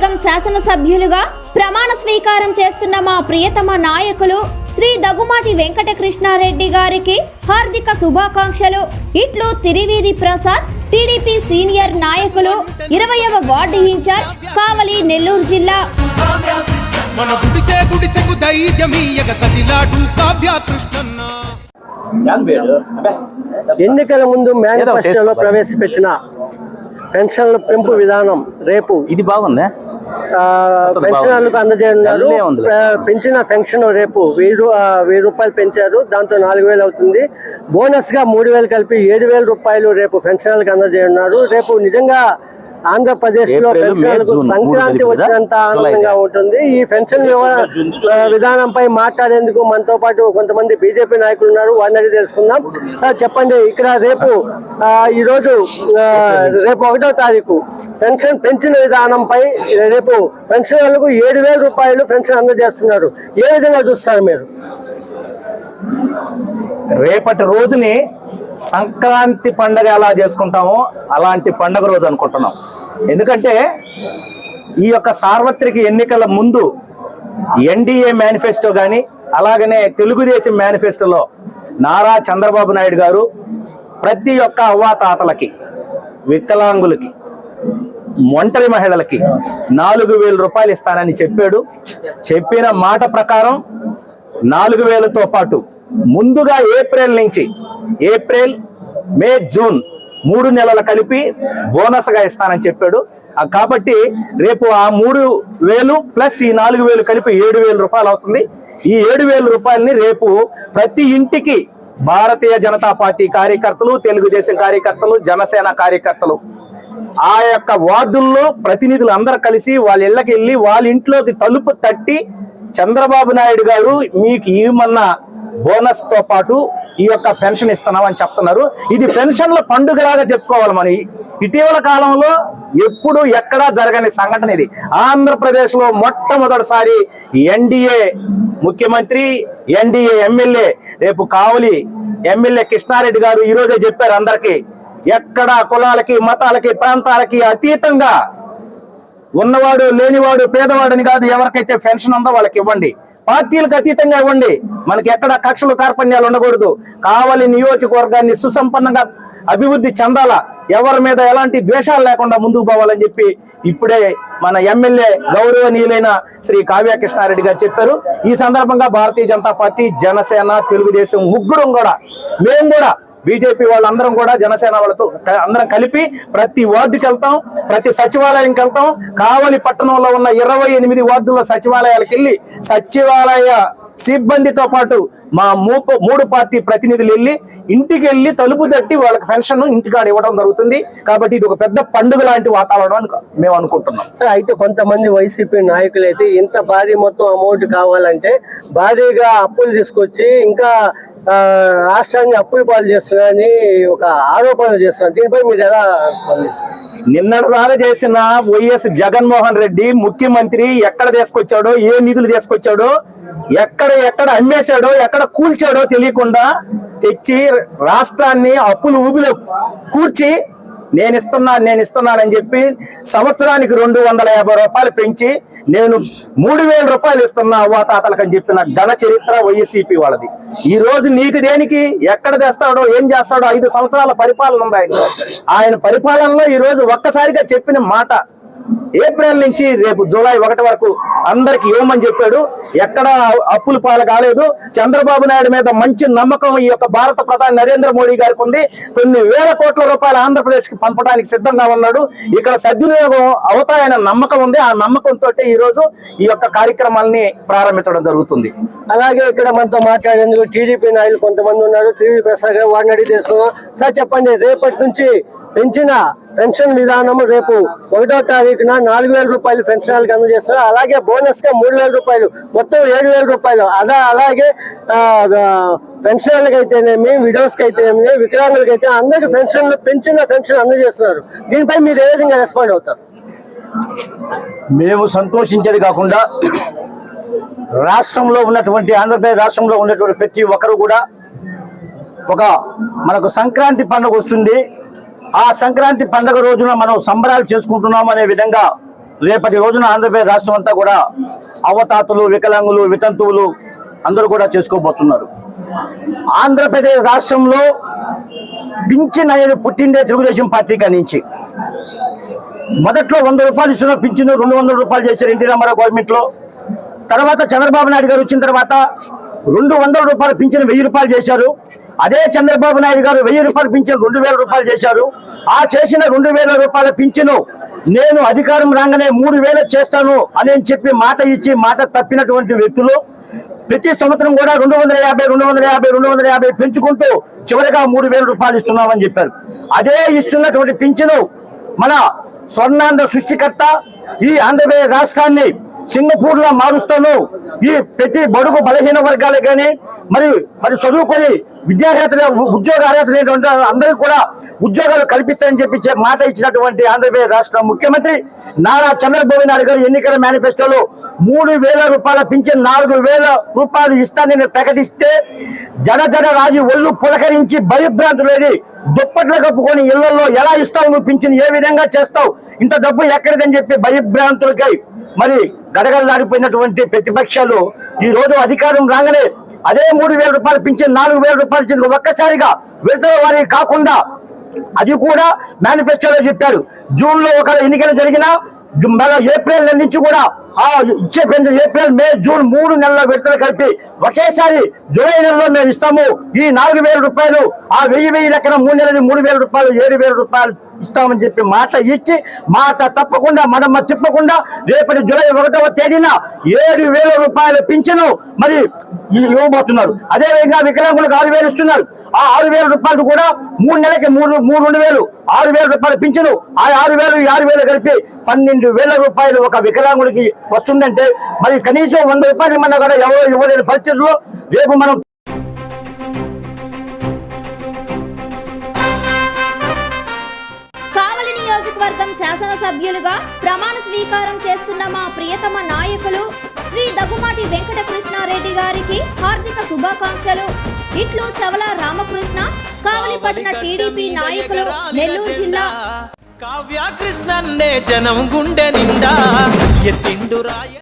నియోజకవర్గం శాసనసభ్యులుగా ప్రమాణ స్వీకారం చేస్తున్న మా ప్రియతమ నాయకులు శ్రీ దగ్గుమాటి వెంకటకృష్ణారెడ్డి గారికి హార్దిక శుభాకాంక్షలు. ఇట్లు తిరివీధి ప్రసాద్ టీడీపీ సీనియర్ నాయకులు ఇరవయవ వార్డు ఇన్ఛార్జ్ కావలి నెల్లూరు జిల్లా. మన గుడిసె గుడిసెకు ధైర్యమీయగ కదిలాడు కావ్య కృష్ణన్న. ఎన్నికల ముందు మేనిఫెస్టోలో ప్రవేశపెట్టిన పెన్షన్ల పెంపు విధానం రేపు ఇది బాగుందా? నల్లే ఉందిలే. ఆ, పెంచిన పెన్షన్ రేపు వెయ్యి వెయ్యి రూపాయలు పెంచారు. దాంతో నాలుగు వేలు అవుతుంది. బోనస్గా మూడు వేలు కలిపి ఏడు వేల రూపాయలు రేపు పెన్షనర్లకు అందజేయనున్నారు. రేపు నిజంగా ఆంధ్రప్రదేశ్లో పెన్షన్లకు సంక్రాంతి? వచ్చినంత ఆనందంగా. ఉంటుంది. ఈ పెన్షన్ విధానంపై మాట్లాడేందుకు మనతో పాటు కొంతమంది బీజేపీ నాయకులు ఉన్నారు. వారిని తెలుసుకుందాం. సార్ చెప్పండి. ఇక్కడ రేపు ఈ రోజు రేపు ఒకటో తారీఖు పెన్షన్ పెంచిన విధానంపై రేపు పెన్షనర్లకు ఏడు వేల రూపాయలు పెన్షన్ అందజేస్తున్నారు. ఏ విధంగా చూస్తారు మీరు? రేపటి రోజుని సంక్రాంతి పండగ ఎలా చేసుకుంటామో అలాంటి పండగ రోజు అనుకుంటున్నాం. ఎందుకంటే ఈ యొక్క సార్వత్రిక ఎన్నికల ముందు ఎన్డీఏ మేనిఫెస్టో కానీ అలాగనే తెలుగుదేశం మేనిఫెస్టోలో నారా చంద్రబాబు నాయుడు గారు ప్రతి ఒక్క అవ్వాతాతలకి వికలాంగులకి ఒంటరి మహిళలకి నాలుగు వేల రూపాయలు ఇస్తానని చెప్పాడు. చెప్పిన మాట ప్రకారం నాలుగు వేలతో పాటు ముందుగా ఏప్రిల్ నుంచి ఏప్రిల్ మే జూన్ మూడు నెలలు కలిపి బోనస్గా ఇస్తానని చెప్పాడు. కాబట్టి రేపు ఆ మూడు వేలు ప్లస్ ఈ నాలుగు వేలు కలిపి ఏడు వేల రూపాయలు అవుతుంది. ఈ ఏడు వేల రూపాయలని రేపు ప్రతి ఇంటికి భారతీయ జనతా పార్టీ కార్యకర్తలు తెలుగుదేశం కార్యకర్తలు జనసేన కార్యకర్తలు ఆ యొక్క వార్డుల్లో ప్రతినిధులు అందరూ కలిసి వాళ్ళ ఇళ్ళకి వెళ్ళి వాళ్ళ ఇంట్లోకి తలుపు తట్టి చంద్రబాబు నాయుడు గారు మీకు ఏమన్నా బోనస్తో పాటు ఈ యొక్క పెన్షన్ ఇస్తున్నామని చెప్తున్నారు. ఇది పెన్షన్ల పండుగలాగా చెప్పుకోవాలి మనం ఇటీవల కాలంలో ఎప్పుడు ఎక్కడా జరగని సంఘటన ఇది. ఆంధ్రప్రదేశ్లో మొట్టమొదటిసారి ఎన్డీఏ ముఖ్యమంత్రి ఎన్డీఏ ఎమ్మెల్యే రేపు కావలి ఎమ్మెల్యే కృష్ణారెడ్డి గారు ఈరోజే చెప్పారు అందరికీ. ఎక్కడ కులాలకి మతాలకి ప్రాంతాలకి అతీతంగా ఉన్నవాడు లేనివాడు పేదవాడని కాదు ఎవరికైతే పెన్షన్ ఉందో వాళ్ళకి ఇవ్వండి. పార్టీలకు అతీతంగా ఇవ్వండి మనకి ఎక్కడ కక్షలు కార్పణ్యాలు ఉండకూడదు. కావలి నియోజకవర్గాన్ని సుసంపన్నంగా అభివృద్ధి చెందాలా? ఎవరి మీద ఎలాంటి ద్వేషాలు లేకుండా ముందుకు పోవాలని చెప్పి ఇప్పుడే మన ఎమ్మెల్యే గౌరవనీయులైన శ్రీ కావ్య కృష్ణారెడ్డి గారు చెప్పారు. ఈ సందర్భంగా భారతీయ జనతా పార్టీ జనసేన తెలుగుదేశం ముగ్గురం కూడా మేము కూడా బీజేపీ వాళ్ళందరం కూడా జనసేన వాళ్ళతో క- అందరం కలిపి ప్రతి వార్డుకి వెళ్తాం ప్రతి సచివాలయంకి వెళ్తాం. కావలి పట్టణంలో ఉన్న ఇరవై ఎనిమిది వార్డుల సచివాలయాలకు వెళ్ళి సచివాలయ సిబ్బందితో పాటు మా మూడు పార్టీ ప్రతినిధులు వెళ్ళి ఇంటికి వెళ్ళి తలుపు తట్టి వాళ్ళకి పెన్షన్ ఇంటికాడ ఇవ్వడం జరుగుతుంది. కాబట్టి ఇది ఒక పెద్ద పండుగ లాంటి వాతావరణం అని మేము అనుకుంటున్నాం. సార్ అయితే కొంతమంది వైసీపీ నాయకులు అయితే ఇంత భారీ మొత్తం అమౌంట్ కావాలంటే భారీగా అప్పులు తీసుకొచ్చి ఇంకా రాష్ట్రాన్ని అప్పులు పాలు చేస్తున్నారని ఒక ఆరోపణలు చేస్తున్నారు. దీనిపై మీరు ఎలా స్పందిస్తారు? నిన్నటిదాకా చేసిన వైఎస్ జగన్మోహన్ రెడ్డి ముఖ్యమంత్రి ఎక్కడ తీసుకొచ్చాడో ఏ నిధులు తీసుకొచ్చాడో ఎక్కడ ఎక్కడ అమ్మేశాడో ఎక్కడ కూల్చాడో తెలియకుండా తెచ్చి రాష్ట్రాన్ని అప్పులు ఊబిలో కూర్చి నేను ఇస్తున్నాను నేను ఇస్తున్నానని చెప్పి సంవత్సరానికి రెండు వందల యాభై రూపాయలు పెంచి నేను మూడు వేల రూపాయలు ఇస్తున్నా అవ్వాతాతలకు అని చెప్పిన ఘన చరిత్ర వైఎస్సీపీ వాళ్ళది. ఈ రోజు నీకు దేనికి ఎక్కడ తెస్తాడో ఏం చేస్తాడో ఐదు సంవత్సరాల పరిపాలన ఉంది ఆయన. ఆయన పరిపాలనలో ఈ రోజు ఒక్కసారిగా చెప్పిన మాట ఏప్రిల్ నుంచి రేపు జూలై ఒకటి వరకు అందరికి ఇవ్వమని చెప్పాడు. ఎక్కడ అప్పుల పాలు కాలేదు. చంద్రబాబు నాయుడు మీద మంచి నమ్మకం ఈ యొక్క భారత ప్రధాని నరేంద్ర మోడీ గారికి ఉంది. కొన్ని వేల కోట్ల రూపాయలు ఆంధ్రప్రదేశ్కి పంపడానికి సిద్ధంగా ఉన్నాడు. ఇక్కడ సద్వినియోగం అవుతాయన్న నమ్మకం ఉంది. ఆ నమ్మకంతో ఈ రోజు ఈ యొక్క కార్యక్రమాల్ని ప్రారంభించడం జరుగుతుంది. అలాగే ఇక్కడ మనతో మాట్లాడేందుకు టీడీపీ నాయకులు కొంతమంది ఉన్నారు. టీవీ ప్రసాద్ గారు వారిని అడిగి తెలుసుకుందాం. సార్ చెప్పండి రేపటి నుంచి పెంచిన పెన్షన్ విధానం రేపు ఒకటో తారీఖున నాలుగు వేల రూపాయలు పెన్షన్లకు అందజేస్తారు. అలాగే బోనస్గా మూడు వేల రూపాయలు మొత్తం ఏడు వేల రూపాయలు. అదా అలాగే పెన్షన్ పెన్షన్లకు అయితేనేమి విడోస్ అయితేనేమి వికలాంగులకి అయితే అందరికి పెన్షన్లు పెంచిన పెన్షన్ అందజేస్తున్నారు. దీనిపై మీరు ఏ విధంగా రెస్పాండ్ అవుతారు? మేము సంతోషించేది కాకుండా రాష్ట్రంలో ఉన్నటువంటి ఆంధ్రప్రదేశ్ రాష్ట్రంలో ఉన్నటువంటి ప్రతి ఒక్కరు కూడా ఒక మనకు సంక్రాంతి పండుగ వస్తుంది. ఆ సంక్రాంతి పండుగ రోజున మనం సంబరాలు చేసుకుంటున్నాం అనే విధంగా రేపటి రోజున ఆంధ్రప్రదేశ్ రాష్ట్రం అంతా కూడా అవతాతులు వికలాంగులు వితంతువులు అందరూ కూడా చేసుకోబోతున్నారు. ఆంధ్రప్రదేశ్ రాష్ట్రంలో పింఛన్ అనేది పుట్టిందే తెలుగుదేశం పార్టీ నుంచి మొదట్లో వంద రూపాయలు ఇస్తున్న పింఛను రెండు వందల రూపాయలు చేశారు ఎన్టీ రామారావు గవర్నమెంట్లో తర్వాత చంద్రబాబు నాయుడు గారు వచ్చిన తర్వాత రెండు వందల రూపాయలు పింఛను వెయ్యి రూపాయలు చేశారు. అదే చంద్రబాబు నాయుడు గారు వెయ్యి రూపాయలు పింఛను రెండు వేల రూపాయలు చేశారు. ఆ చేసిన రెండు వేల రూపాయల పింఛను నేను అధికారం రాగానే మూడు వేలు చేస్తాను అని చెప్పి మాట ఇచ్చి మాట తప్పినటువంటి వ్యక్తులు ప్రతి సంవత్సరం కూడా రెండు వందల యాభై రెండు వందల యాభై రెండు వందల యాభై పెంచుకుంటూ చివరిగా మూడు వేల రూపాయలు ఇస్తున్నామని చెప్పారు. అదే ఇస్తున్నటువంటి పింఛను మన స్వర్ణాంధ్ర సృష్టికర్త ఈ ఆంధ్రప్రదేశ్ రాష్ట్రాన్ని సింగపూరులో మారుస్తాను. ఈ ప్రతి బడుగు బలహీన వర్గాలకు కానీ మరి మరి చదువుకొని విద్యార్హతలు ఉద్యోగ అర్హత లేనటువంటి అందరికీ కూడా ఉద్యోగాలు కల్పిస్తారని చెప్పి మాట ఇచ్చినటువంటి ఆంధ్రప్రదేశ్ రాష్ట్ర ముఖ్యమంత్రి నారా చంద్రబాబు నాయుడు గారు ఎన్నికల మేనిఫెస్టోలో మూడు వేల రూపాయల పింఛన్ నాలుగు వేల రూపాయలు ఇస్తానని ప్రకటిస్తే జన జన రాజు ఒళ్ళు పులకరించి భయభ్రాంతులేది దుప్పట్లు కప్పుకొని ఇళ్ళలో ఎలా ఇస్తావు నువ్వు పింఛన్ ఏ విధంగా చేస్తావు? ఇంత డబ్బు ఎక్కడిదని చెప్పి భయభ్రాంతులకై మరి గడగడలాడిపోయినటువంటి ప్రతిపక్షాలు ఈ రోజు అధికారం రాగానే అదే మూడు వేల రూపాయలు పింఛన్ నాలుగు వేల రూపాయలు ఇచ్చింది ఒక్కసారిగా విడతల వారి కాకుండా అది కూడా మేనిఫెస్టోలో చెప్పారు. జూన్లో ఒక ఎన్నికలు జరిగినా జు- ఏప్రిల్ నెల నుంచి కూడా ఆ ఇచ్చే పెన్షన్ ఏప్రిల్ మే జూన్ మూడు నెలల విడతలు కలిపి ఒకేసారి జూలై నెలలో మేము ఇస్తాము. ఈ నాలుగు వేల రూపాయలు ఆ వెయ్యి వెయ్యి లెక్కన మూడు నెలది మూడు వేల రూపాయలు ఏడు వేల రూపాయలు ఇస్తామని చెప్పి మాట ఇచ్చి మాట తప్పకుండా మడమ తిప్పకుండా రేపటి జూలై ఒకటవ తేదీన ఏడు వేల రూపాయలు పింఛను మరి ఇవ్వబోతున్నారు. అదేవిధంగా వికలాంగులకు ఆరు వేలు ఇస్తున్నారు. ఆ ఆరు వేల రూపాయలు కూడా మూడు నెలలకి మూడు మూడు రెండు వేలు ఆరు వేల రూపాయలు పింఛను. ఆ ఆరు వేలు ఈ ఆరు వేలు కలిపి పన్నెండు వేల రూపాయలు ఒక వికలాంగుడికి వస్తుందంటే మరి కనీసం వంద రూపాయలు ఇమ్మన్నా కూడా ఎవరో ఇవ్వలేని పరిస్థితుల్లో రేపు మనం కావలి నియోజకవర్గం శాసనసభ్యులుగా ప్రమాణ స్వీకారం చేస్తున్న మా ప్రియతమ నాయకులు శ్రీ దగ్గుమాటి వెంకట కృష్ణారెడ్డి గారికి హార్దిక శుభాకాంక్షలు. ఇట్లు చవల రామకృష్ణ కావలి పట్టణ టీడీపీ నాయకులు నెల్లూరు జిల్లా కావ్య కృష్ణన్నే జనం గుండె నిండా. ఎత్తిండు రాయ